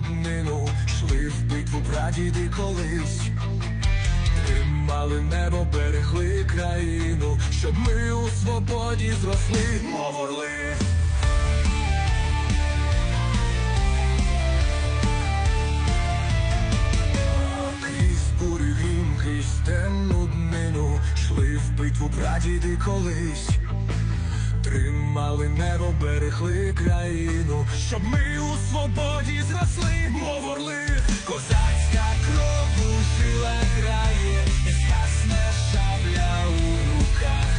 темну днину, йшли в битву прадіди колись. Тримали небо, берегли країну, щоб ми у свободі зросли, мов орли. Крізь бурю крізь темну днину, йшли в битву прадіди колись. Небо, берегли країну, щоб ми у свободі зросли, мов орли, козацька кров у жилах грає, не згасне шабля у руках,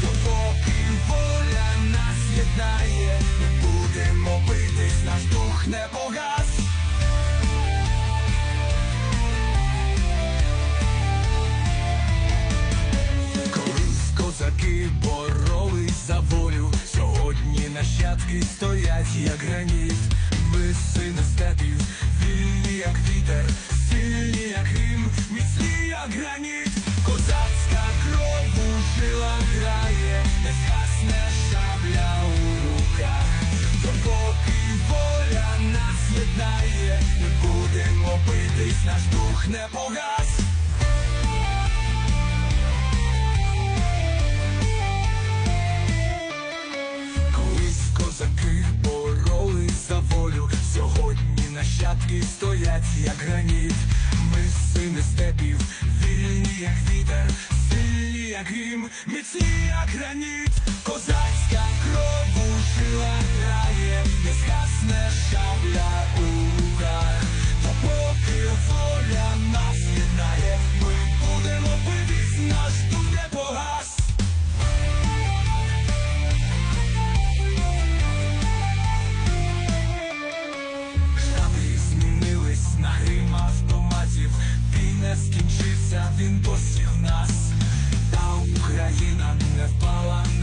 допоки воля нас єднає, будемо битись, наш дух не нащадки стоять, як граніт. Ми сини степів, вільні, як вітер, сильні, як грім, міцні, як граніт. Козацька кров у жилах грає, не згасне шабля у руках. Допоки воля нас єднає, ми будемо битись, наш дух не погас. Стоять, як граніт. Ми сини степів, вільні, як вітер, сильні, як грім, міцні, як граніт. Козацька кров у жилах грає, не згасне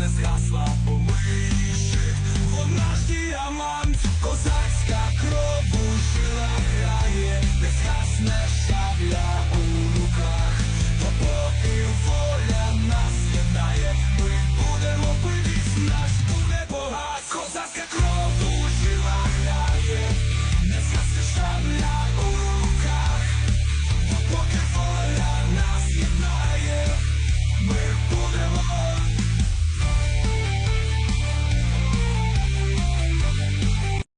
Let's hustle, boy.